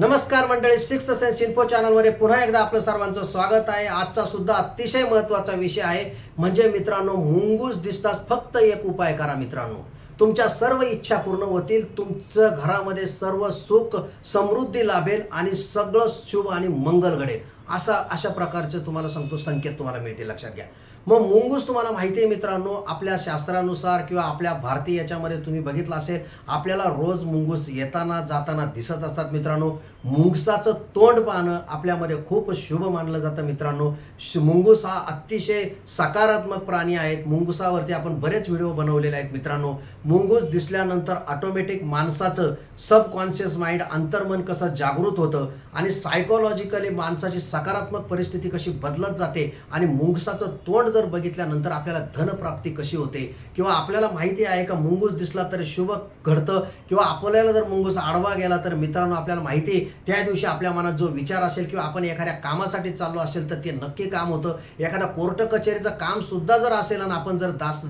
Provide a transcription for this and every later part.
नमस्कार मंडळी six sense info चॅनलमध्ये पुन्हा एकदा आपलं सर्वांचं स्वागत आहे. आजचा सुद्धा अतिशय महत्त्वाचा विषय आहे. म्हणजे मित्रांनो मुंगूस दिसताच फक्त एक उपाय करा मित्रांनो. तुमच्या सर्व इच्छा पूर्ण होतील तुमचं घरामध्ये सर्व सुख समृद्धी लाभेल आणि सगळं शुभ आणि मंगल घडेल. असा अशा प्रकारचे तुम्हाला सांगतो संकेत तुम्हाला मिळतील लक्षात घ्या. मग मुंगूस तुम्हाला माहिती आहे मित्रांनो आपल्या शास्त्रानुसार किंवा आपल्या भारतीय याच्यामध्ये तुम्ही बघितलं असेल आपल्याला रोज मुंगूस येताना जाताना दिसत असतात मित्रांनो. मुंगसाचं तोंड पाहणं आपल्यामध्ये खूप शुभ मानलं जातं मित्रांनो. श- मुंगूस हा अतिशय सकारात्मक प्राणी आहेत. मुंगुसावरती आपण बरेच व्हिडिओ बनवलेले आहेत मित्रांनो. मुंगूस दिसल्यानंतर ऑटोमॅटिक माणसाचं सबकॉन्शियस माइंड अंतर्मन कसं जागृत होतं आणि सायकोलॉजिकली माणसाची सकारात्मक परिस्थिती कशी बदलत जाते आणि मुंगसाचं तोंड जर बघितल्यानंतर आपल्याला धनप्राप्ती कशी होते किंवा आपल्याला माहिती आहे का मुंगूस दिसला तर शुभ घडतं किंवा आपल्याला जर मुंगूस आडवा गेला तर मित्रांनो आपल्याला माहिती आहे त्या दिवशी आपल्या मनात जो विचार असेल किंवा आपण एखाद्या कामासाठी चाललो असेल तर ते नक्की काम होतं. एखादा कोर्ट कचेरीचं काम सुद्धा जर असेल आणि आपण जर दास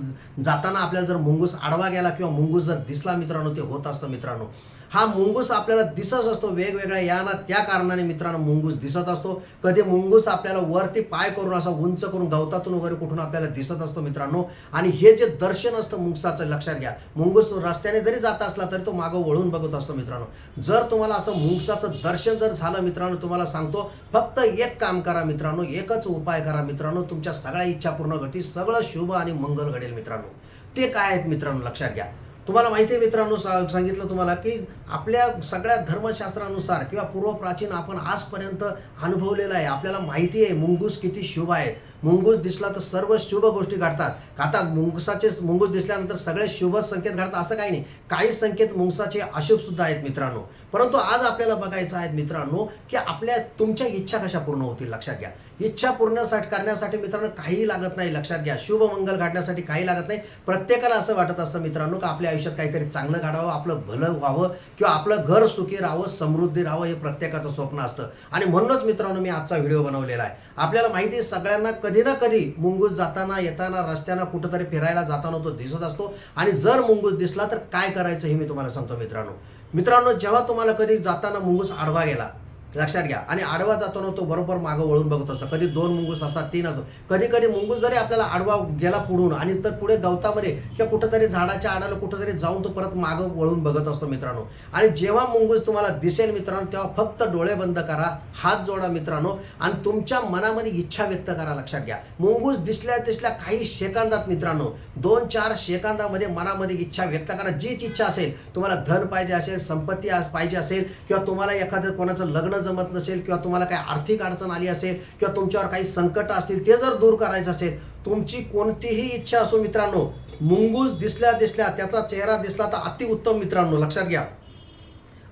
जाताना आपल्याला जर मुंगूस आडवा गेला किंवा मुंगूस जर दिसला मित्रांनो ते होत असतं मित्रांनो. हा मुंगूस आपल्याला दिसत असतो वेगवेगळ्या याना त्या कारणाने मित्रांनो मुंगूस दिसत असतो. कधी मुंगूस आपल्याला वरती पाय करून असा उंच करून गवतातून वगैरे कुठून आपल्याला दिसत असतो मित्रांनो. आणि हे जे दर्शन असतं मुंगसाचं लक्षात घ्या. मुंगूस रस्त्याने जरी जात असला तरी तो मागं वळून बघत असतो मित्रांनो. जर तुम्हाला असं मुंगसाचं दर्शन जर झालं मित्रांनो तुम्हाला सांगतो फक्त एक काम करा मित्रांनो एकच उपाय करा मित्रांनो तुमच्या सगळ्या इच्छा पूर्ण घडतील सगळं शुभ आणि मंगल घडेल मित्रांनो. ते काय आहेत मित्रांनो लक्षात घ्या. तुम्हाला माहिती आहे मित्रांनो सांगितलं तुम्हाला की आपल्या सगळ्या धर्मशास्त्रानुसार किंवा पूर्वप्राचीन आपण आजपर्यंत अनुभवलेलं आहे. आपल्याला माहिती आहे मुंगूस किती शुभ आहेत मुंगूस दिसला तर सर्व शुभ गोष्टी घडतात. आता मुंगसाचे मुंगूस दिसल्यानंतर सगळे शुभ संकेत घडतात असं काही नाही. काही संकेत मुंगसाचे अशुभ सुद्धा आहेत मित्रांनो. परंतु आज आपल्याला बघायचं आहे मित्रांनो की आपल्या तुमच्या इच्छा कशा पूर्ण होतील लक्षात घ्या. इच्छा पूर्णसाठी करण्यासाठी मित्रांनो काही लागत नाही लक्षात घ्या. शुभ मंगल घडण्यासाठी काही लागत नाही. प्रत्येकाला असं वाटत असतं मित्रांनो का आपल्या आयुष्यात काहीतरी चांगलं घडावं आपलं भलं व्हावं किंवा आपलं घर सुखी राहावं समृद्धी राहावं हे प्रत्येकाचं स्वप्न असतं. आणि म्हणूनच मित्रांनो मी आजचा व्हिडिओ बनवलेला आहे. आपल्याला माहिती आहे सगळ्यांना कधी ना कधी मुंगूस जाताना येताना रस्त्यानं कुठंतरी फिरायला जाताना तो दिसत असतो. आणि जर मुंगूस दिसला तर काय करायचं हे मी तुम्हाला सांगतो मित्रांनो. मित्रांनो जेव्हा तुम्हाला कधी जाताना मुंगूस आडवा गेला लक्षात घ्या. आणि आडवा जाताना तो बरोबर मागं वळून बघत असतो. कधी दोन मुंगूस असतात तीन असतो कधी कधी मुंगूस जरी आपल्याला आडवा गेला पुढून आणि तर पुढे गवतामध्ये किंवा कुठंतरी झाडाच्या आडाला कुठंतरी जाऊन तो परत मागं वळून बघत असतो मित्रांनो. आणि जेव्हा मुंगूस तुम्हाला दिसेल मित्रांनो तेव्हा फक्त डोळे बंद करा हात जोडा मित्रांनो आणि तुमच्या मनामध्ये इच्छा व्यक्त करा लक्षात घ्या. मुंगूस दिसल्या दिसल्या काही सेकंदात मित्रांनो दोन चार सेकंदामध्ये मनामध्ये इच्छा व्यक्त करा. जीच इच्छा असेल तुम्हाला धन पाहिजे असेल संपत्ती आज पाहिजे असेल किंवा तुम्हाला एखादं कोणाचं लग्न जमत नसेल किंवा तुम्हाला काही आर्थिक अडचण आली असेल किंवा तुमच्यावर काही संकट असतील ते जर दूर करायचं असेल तुमची कोणतीही इच्छा असो मित्रांनो मुंगूस दिसल्या दिसल्या त्याचा चेहरा दिसला तर अतिउत्तम मित्रांनो लक्षात घ्या.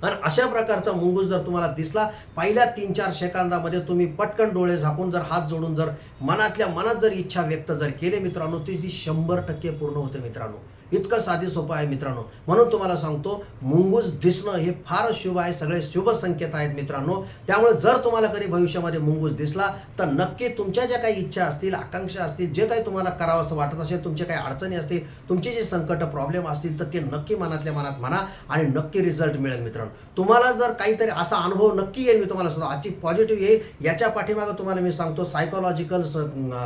आणि अशा प्रकारचा मुंगूस जर तुम्हाला दिसला पहिल्या तीन चार सेकंदामध्ये तुम्ही पटकन डोळे झाकून जर हात जोडून जर मनातल्या मनात जर इच्छा व्यक्त जर केली मित्रांनो ती जी शंभर टक्के पूर्ण होते मित्रांनो. इतकं साधी सोपं आहे मित्रांनो. म्हणून तुम्हाला सांगतो मुंगूस दिसणं हे फार शुभ आहे सगळे शुभ संकेत आहेत मित्रांनो. त्यामुळे जर तुम्हाला कधी भविष्यामध्ये मुंगूस दिसला तर नक्की तुमच्या ज्या काही इच्छा असतील आकांक्षा असतील जे काही तुम्हाला करावं असं वाटत असेल तुमचे काही अडचणी असतील तुमचे जे संकट प्रॉब्लेम असतील तर ते नक्की मनातल्या मनात म्हणा आणि नक्की रिझल्ट मिळेल मित्रांनो. तुम्हाला जर काहीतरी असा अनुभव नक्की येईल मी तुम्हाला सांगतो आजची पॉझिटिव्ह येईल याच्या पाठीमागं तुम्हाला मी सांगतो सायकोलॉजिकल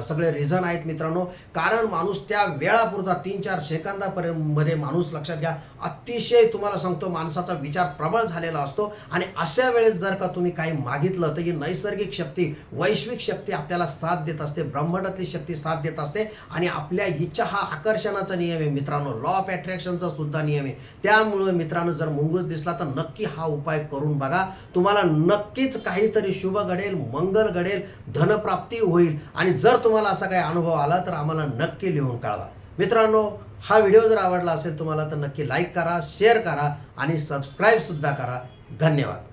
सगळे रिझन आहेत मित्रांनो. कारण माणूस त्या वेळापुरता तीन चार सेकंदापर्यंत मध्ये माणूस लक्षात घ्या अतिशय तुम्हाला सांगतो माणसाचा विचार प्रबळ झालेला असतो. आणि अशा वेळेस जर का तुम्ही काही मागितलं तर ही नैसर्गिक शक्ती वैश्विक शक्ती आपल्याला साथ देत असते ब्रह्मांडातली शक्ती साथ देत असते. आणि आपल्या इच्छा हा आकर्षणाचा नियम आहे मित्रांनो लॉ ऑफ अट्रॅक्शनचा सुद्धा नियम आहे. त्यामुळे मित्रांनो जर मुंगूस दिसला तर नक्की हा उपाय करून बघा. तुम्हाला नक्कीच काहीतरी शुभ घडेल मंगल घडेल धनप्राप्ती होईल. आणि जर तुम्हाला असा काही अनुभव आला तर आम्हाला नक्की लिहून कळवा. मित्रांनो हा व्हिडिओ जर आवडला असेल तुम्हाला तर नक्की लाईक करा शेअर करा आणि सबस्क्राईबसुद्धा करा. धन्यवाद.